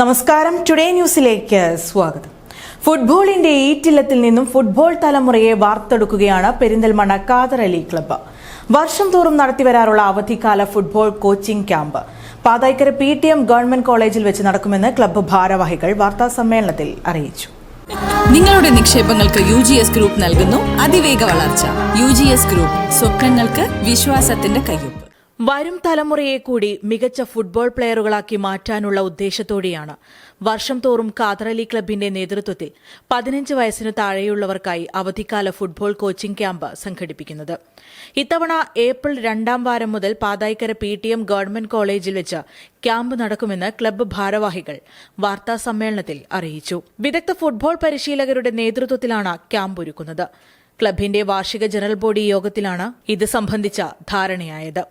നമസ്കാരം. ടുഡേ ന്യൂസിലേക്ക് സ്വാഗതം. ഫുട്ബോളിന്റെ ഈറ്റില്ലത്തിൽ നിന്നും ഫുട്ബോൾ തലമുറയെ വാർത്തെടുക്കുകയാണ് പെരിന്തൽമണ്ണ കാതറലി ക്ലബ്ബ് വർഷം തോറും നടത്തിവരാറുള്ള അവധിക്കാല football coaching camp Pathaikkara P T M government കോളേജിൽ വെച്ച് നടക്കുമെന്ന് ക്ലബ്ബ് ഭാരവാഹികൾ വാർത്താ സമ്മേളനത്തിൽ അറിയിച്ചു. നിങ്ങളുടെ നിക്ഷേപങ്ങൾക്ക് യു ജി എസ് ഗ്രൂപ്പ് നൽകുന്നു. അതിവേഗ വളർച്ച. യു ജി എസ് ഗ്രൂപ്പ് സ്വപ്നങ്ങൾക്ക് വിശ്വാസത്തിന്റെ കയ്യൊപ്പ്. വരും തലമുറയെ കൂടി മികച്ച ഫുട്ബോൾ പ്ലെയറുകളാക്കി മാറ്റാനുള്ള ഉദ്ദേശത്തോടെയാണ്. വർഷം തോറും കാതറലി ക്ലബിന്റെ നേതൃത്വത്തിൽ പതിനഞ്ച് വയസ്സിന് താഴെയുള്ളവർക്കായി അവധിക്കാല ഫുട്ബോൾ കോച്ചിംഗ് ക്യാമ്പ് സംഘടിപ്പിക്കുന്നത്. ഇത്തവണ ഏപ്രിൽ രണ്ടാം വാരം മുതൽ Pathaikkara P T M government കോളേജിൽ വെച്ച് ക്യാമ്പ് നടക്കുമെന്ന് ക്ലബ്ബ് ഭാരവാഹികൾ വാർത്താ സമ്മേളനത്തിൽ അറിയിച്ചു. വിദഗ്ധ ഫുട്ബോൾ പരിശീലകരുടെ നേതൃത്വത്തിലാണ് ക്യാമ്പ് ഒരുക്കുന്നത്. ക്ലബിന്റെ വാർഷിക ജനറൽ ബോഡി യോഗത്തിലാണ് ഇത് സംബന്ധിച്ച ധാരണയായത്.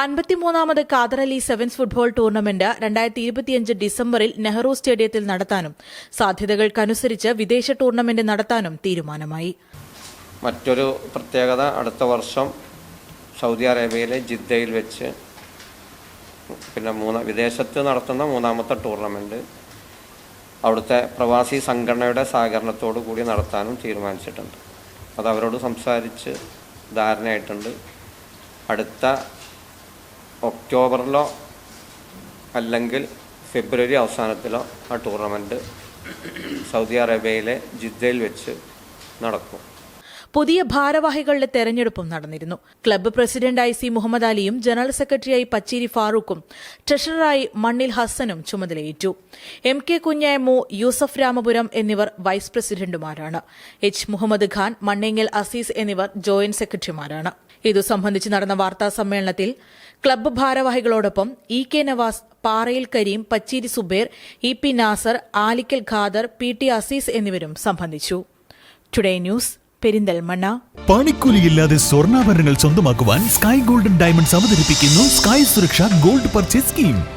അൻപത്തിമൂന്നാമത് ഖാദർ സെവൻസ് ഫുട്ബോൾ ടൂർണമെന്റ് രണ്ടായിരത്തി ഇരുപത്തിയഞ്ച് ഡിസംബറിൽ നെഹ്റു സ്റ്റേഡിയത്തിൽ നടത്താനും സാധ്യതകൾക്കനുസരിച്ച് വിദേശ ടൂർണമെന്റ് നടത്താനും തീരുമാനമായി. മറ്റൊരു പ്രത്യേകത അടുത്ത വർഷം സൗദി അറേബ്യയിലെ ജിദ്ദയിൽ വെച്ച് പിന്നെ മൂന്ന വിദേശത്ത് നടത്തുന്ന മൂന്നാമത്തെ ടൂർണമെന്റ് അവിടുത്തെ പ്രവാസി സംഘടനയുടെ സഹകരണത്തോടു കൂടി നടത്താനും തീരുമാനിച്ചിട്ടുണ്ട്. അത് അവരോട് സംസാരിച്ച് ധാരണയായിട്ടുണ്ട്. അടുത്ത ഒക്ടോബറിലോ അല്ലെങ്കിൽ ഫെബ്രുവരി അവസാനത്തിലോ ആ ടൂർണമെന്റ് സൗദി അറേബ്യയിലെ ജിദ്ദയിൽ വെച്ച് നടക്കും. പുതിയ ഭാരവാഹികളുടെ തെരഞ്ഞെടുപ്പും നടന്നിരുന്നു. ക്ലബ്ബ് പ്രസിഡന്റായി സി മുഹമ്മദ് അലിയും ജനറൽ സെക്രട്ടറിയായി പച്ചേരി ഫാറൂഖും ട്രഷററായി മണ്ണിൽ ഹസ്സനും ചുമതലയേറ്റു. എം കെ കുഞ്ഞായ്മു യൂസഫ് രാമപുരം എന്നിവർ വൈസ് പ്രസിഡന്റുമാരാണ്. എച്ച് മുഹമ്മദ് ഖാൻ മണ്ണേങ്ങൽ അസീസ് എന്നിവർ ജോയിന്റ് സെക്രട്ടറിമാരാണ്. ഇതു സംബന്ധിച്ച് നടന്ന വാർത്താ സമ്മേളനത്തിൽ club ഭാരവാഹികളോടൊപ്പം E K Navas Parayil Kareem Pacheeri Zubair E P Nasser Alikkal Khader P T Aziz എന്നിവരും സംബന്ധിച്ചു. Today news Perinthalmanna. പണിക്കൂലിയില്ലാതെ സ്വർണാഭരണങ്ങൾ സ്വന്തമാക്കുവാൻ സ്കൈ ഗോൾഡൻ ഡയമണ്ട്സ് അവതരിപ്പിക്കുന്നു Sky Suraksha gold purchase scheme.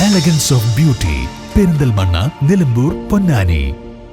elegance of beauty Perinthalmanna Nilambur Ponnani